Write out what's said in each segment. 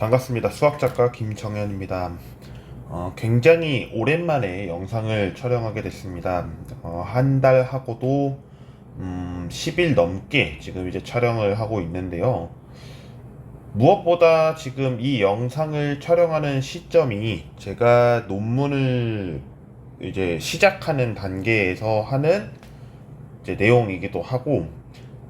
반갑습니다. 수학작가 김정현입니다. 어, 굉장히 오랜만에 영상을 촬영하게 됐습니다. 어, 한 달 하고도 음, 10일 넘게 지금 이제 촬영을 하고 있는데요. 무엇보다 지금 이 영상을 촬영하는 시점이 제가 논문을 이제 시작하는 단계에서 하는 이제 내용이기도 하고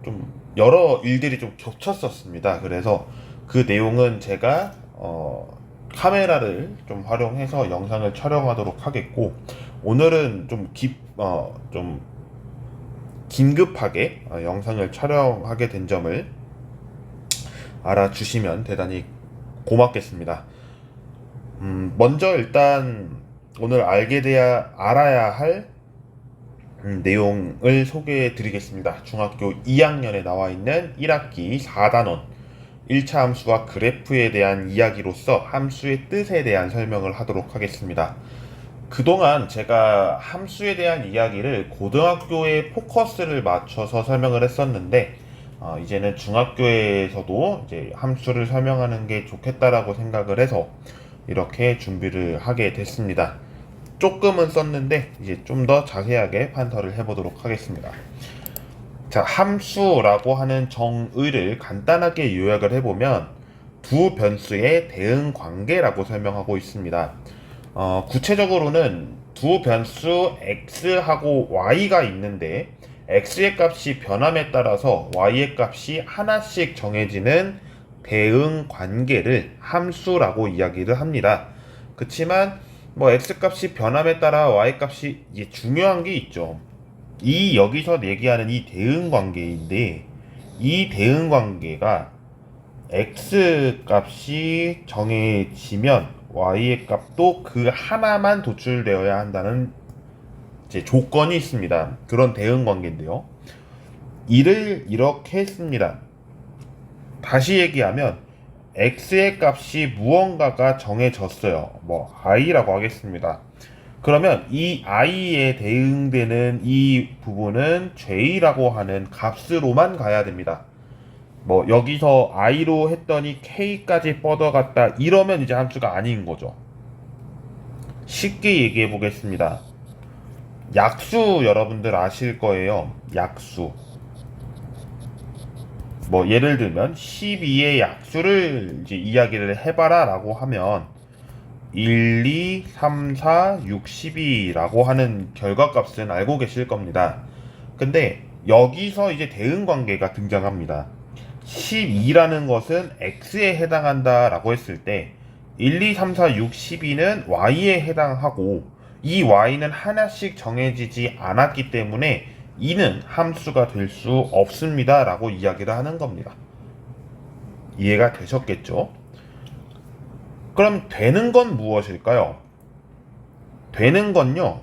좀 여러 일들이 좀 겹쳤었습니다. 그래서 그 내용은 제가 어, 카메라를 좀 활용해서 영상을 촬영하도록 하겠고 오늘은 좀 깁, 어, 좀 긴급하게 어, 영상을 촬영하게 된 점을 알아주시면 대단히 고맙겠습니다. 음, 먼저 일단 오늘 알게 돼야 알아야 할 음, 내용을 소개해 드리겠습니다. 중학교 2학년에 나와 있는 1학기 4단원 1차 함수와 그래프에 대한 이야기로서 함수의 뜻에 대한 설명을 하도록 하겠습니다. 그동안 제가 함수에 대한 이야기를 고등학교에 포커스를 맞춰서 설명을 했었는데 어, 이제는 중학교에서도 이제 함수를 설명하는 게 좋겠다라고 생각을 해서 이렇게 준비를 하게 됐습니다. 조금은 썼는데 이제 좀 더 자세하게 판서를 해보도록 하겠습니다. 자, 함수라고 하는 정의를 간단하게 요약을 해보면 두 변수의 대응 관계라고 설명하고 있습니다. 어, 구체적으로는 두 변수 x하고 y가 있는데 x의 값이 변함에 따라서 y의 값이 하나씩 정해지는 대응 관계를 함수라고 이야기를 합니다. 그렇지만 뭐 x 값이 변함에 따라 y 값이 중요한 게 있죠. 이 여기서 얘기하는 이 대응 관계인데 이 대응 관계가 x 값이 정해지면 y의 값도 그 하나만 도출되어야 한다는 이제 조건이 있습니다. 그런 대응 관계인데요. 이를 이렇게 했습니다. 다시 얘기하면 x의 값이 무언가가 정해졌어요. 뭐 i라고 하겠습니다. 그러면 이 i에 대응되는 이 부분은 j라고 하는 값으로만 가야 됩니다. 뭐 여기서 i로 했더니 k까지 뻗어갔다 이러면 이제 함수가 아닌 거죠. 쉽게 얘기해 보겠습니다. 약수 여러분들 아실 거예요. 약수. 뭐 예를 들면 12의 약수를 이제 이야기를 해봐라 라고 하면 1, 2, 3, 4, 6, 12라고 하는 결과값은 알고 계실 겁니다. 근데 여기서 이제 대응 관계가 등장합니다. 12라는 것은 x에 해당한다 라고 했을 때 1, 2, 3, 4, 6, 12는 y에 해당하고 이 y는 하나씩 정해지지 않았기 때문에 이는 함수가 될 수 없습니다 라고 이야기를 하는 겁니다. 이해가 되셨겠죠? 그럼 되는 건 무엇일까요? 되는 건요,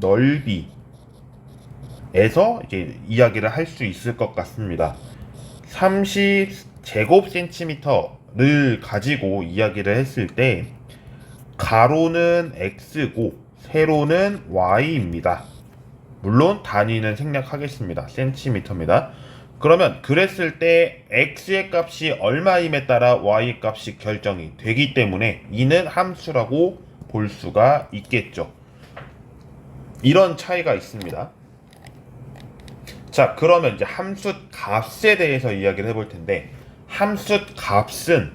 넓이에서 이제 이야기를 할 수 있을 것 같습니다. 30 제곱 센티미터를 가지고 이야기를 했을 때, 가로는 x고, 세로는 y입니다. 물론 단위는 생략하겠습니다. 센티미터입니다. 그러면 그랬을 때 x의 값이 얼마임에 따라 y 값이 결정이 되기 때문에 이는 함수라고 볼 수가 있겠죠. 이런 차이가 있습니다. 자, 그러면 이제 함수 값에 대해서 이야기를 해볼 텐데 함수 값은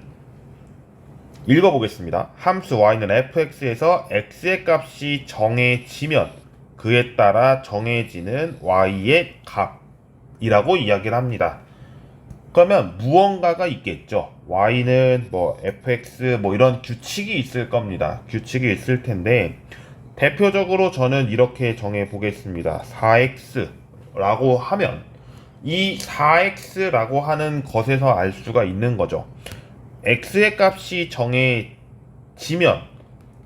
읽어보겠습니다. 함수 y는 fx에서 x의 값이 정해지면 그에 따라 정해지는 y의 값 이라고 이야기를 합니다. 그러면 무언가가 있겠죠. y는 뭐 fx 뭐 이런 규칙이 있을 겁니다. 규칙이 있을 텐데 대표적으로 저는 이렇게 정해 보겠습니다. 4x라고 하면 이 4x라고 하는 것에서 알 수가 있는 거죠. x의 값이 정해지면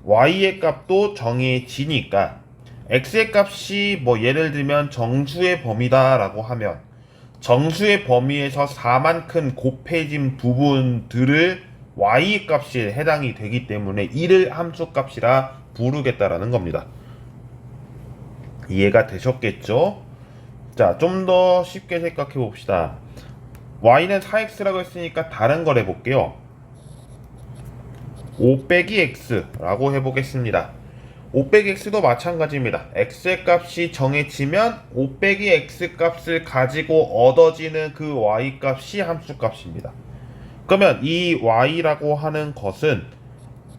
y의 값도 정해지니까 x의 값이 뭐 예를 들면 정수의 범위다라고 하면 정수의 범위에서 4만큼 곱해진 부분들을 y 값이 해당이 되기 때문에 이를 함수 값이라 부르겠다라는 겁니다. 이해가 되셨겠죠? 자, 좀 더 쉽게 생각해 봅시다. y는 4x라고 했으니까 다른 걸 해볼게요. 5 빼기 x라고 해보겠습니다. 5 빼기 x도 마찬가지입니다. x의 값이 정해지면 5 빼기 x 값을 가지고 얻어지는 그 y 값이 함수 값입니다. 그러면 이 y라고 하는 것은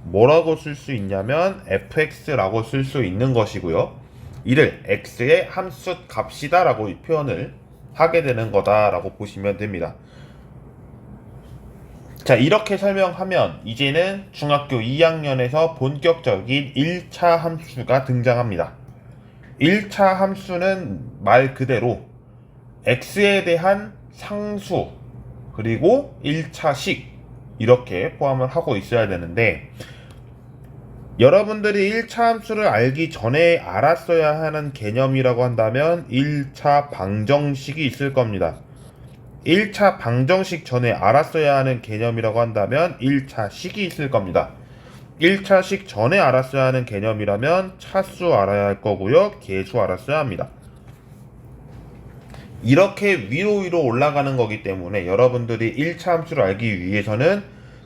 뭐라고 쓸 수 있냐면 fx라고 쓸 수 있는 것이고요. 이를 x의 함수 값이다라고 표현을 하게 되는 거다라고 보시면 됩니다. 자, 이렇게 설명하면 이제는 중학교 2학년에서 본격적인 1차 함수가 등장합니다. 1차 함수는 말 그대로 x에 대한 상수 그리고 1차식 이렇게 포함을 하고 있어야 되는데 여러분들이 1차 함수를 알기 전에 알았어야 하는 개념이라고 한다면 1차 방정식이 있을 겁니다. 1차 방정식 전에 알았어야 하는 개념이라고 한다면 1차 식이 있을 겁니다. 1차 식 전에 알았어야 하는 개념이라면 차수 알아야 할 거고요. 계수 알았어야 합니다. 이렇게 위로 위로 올라가는 거기 때문에 여러분들이 1차 함수를 알기 위해서는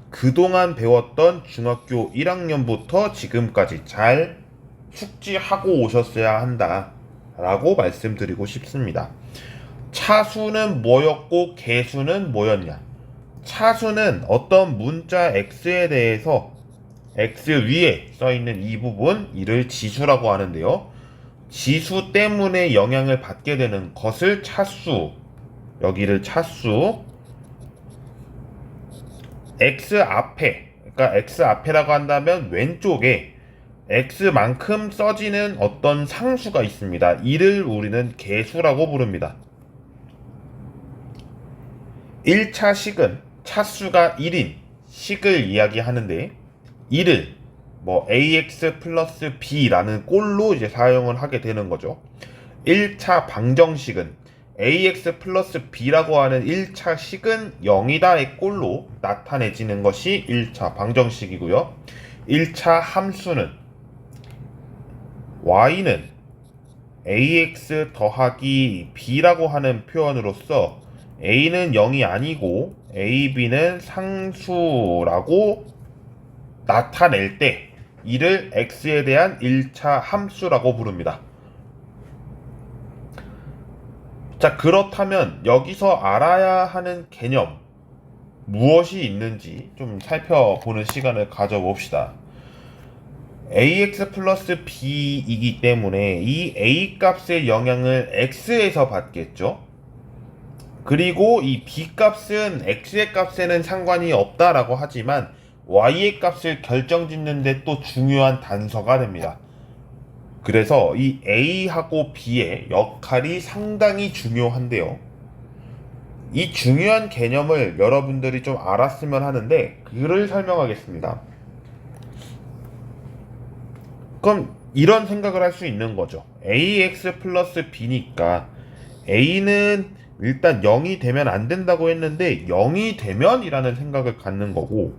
그동안 배웠던 중학교 1학년부터 지금까지 잘 숙지하고 오셨어야 한다. 라고 말씀드리고 싶습니다. 차수는 뭐였고 개수는 뭐였냐? 차수는 어떤 문자 x에 대해서 x 위에 써 있는 이 부분 이를 지수라고 하는데요. 지수 때문에 영향을 받게 되는 것을 차수 여기를 차수 x 앞에 그러니까 x 앞에라고 한다면 왼쪽에 x만큼 써지는 어떤 상수가 있습니다. 이를 우리는 개수라고 부릅니다. 1차 식은 차수가 1인 식을 이야기하는데 이를 뭐 ax 플러스 b라는 꼴로 이제 사용을 하게 되는 거죠. 1차 방정식은 ax 플러스 b라고 하는 1차 식은 0이다의 꼴로 나타내지는 것이 1차 방정식이고요. 1차 함수는 y는 ax 더하기 b라고 하는 표현으로서 a는 0이 아니고 a, b는 상수라고 나타낼 때 이를 x에 대한 1차 함수라고 부릅니다. 자, 그렇다면 여기서 알아야 하는 개념 무엇이 있는지 좀 살펴보는 시간을 가져봅시다. ax 플러스 b이기 때문에 이 a 값의 영향을 x에서 받겠죠. 그리고 이 b 값은 x의 값에는 상관이 없다라고 하지만 y의 값을 결정짓는데 또 중요한 단서가 됩니다. 그래서 이 a하고 b의 역할이 상당히 중요한데요. 이 중요한 개념을 여러분들이 좀 알았으면 하는데 그를 설명하겠습니다. 그럼 이런 생각을 할 수 있는 거죠. ax 플러스 b니까 a는 일단 0이 되면 안 된다고 했는데 0이 되면이라는 생각을 갖는 거고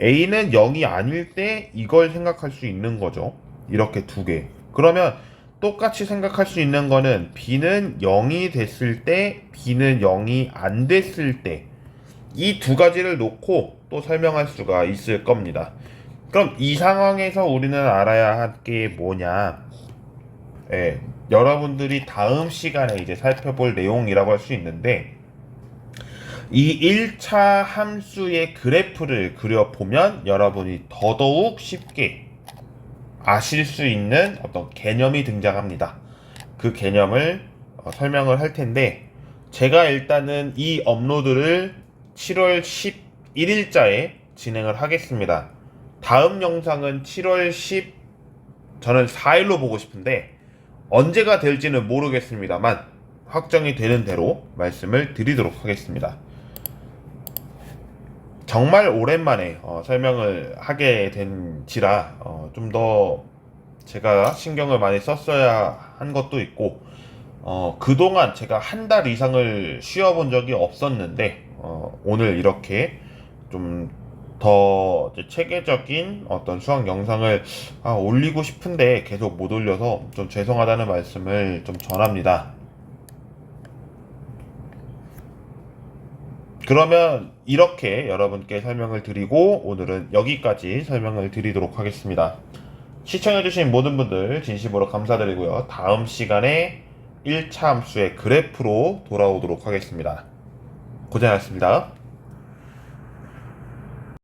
A는 0이 아닐 때 이걸 생각할 수 있는 거죠. 이렇게 두 개. 그러면 똑같이 생각할 수 있는 거는 B는 0이 됐을 때, B는 0이 안 됐을 때, 이 두 가지를 놓고 또 설명할 수가 있을 겁니다. 그럼 이 상황에서 우리는 알아야 할 게 뭐냐? 예, 여러분들이 다음 시간에 이제 살펴볼 내용이라고 할 수 있는데, 이 1차 함수의 그래프를 그려보면 여러분이 더더욱 쉽게 아실 수 있는 어떤 개념이 등장합니다. 그 개념을 어, 설명을 할 텐데, 제가 일단은 이 업로드를 7월 11일자에 진행을 하겠습니다. 다음 영상은 7월 10, 저는 4일로 보고 싶은데, 언제가 될지는 모르겠습니다만, 확정이 되는 대로 말씀을 드리도록 하겠습니다. 정말 오랜만에 어, 설명을 하게 된지라 어, 좀더 제가 신경을 많이 썼어야 한 것도 있고 어, 그동안 제가 한 달 이상을 쉬어본 적이 없었는데 어, 오늘 이렇게 좀 더 체계적인 어떤 수학 영상을 아, 올리고 싶은데 계속 못 올려서 좀 죄송하다는 말씀을 좀 전합니다. 그러면 이렇게 여러분께 설명을 드리고 오늘은 여기까지 설명을 드리도록 하겠습니다. 시청해주신 모든 분들 진심으로 감사드리고요. 다음 시간에 1차 함수의 그래프로 돌아오도록 하겠습니다. 고생하셨습니다.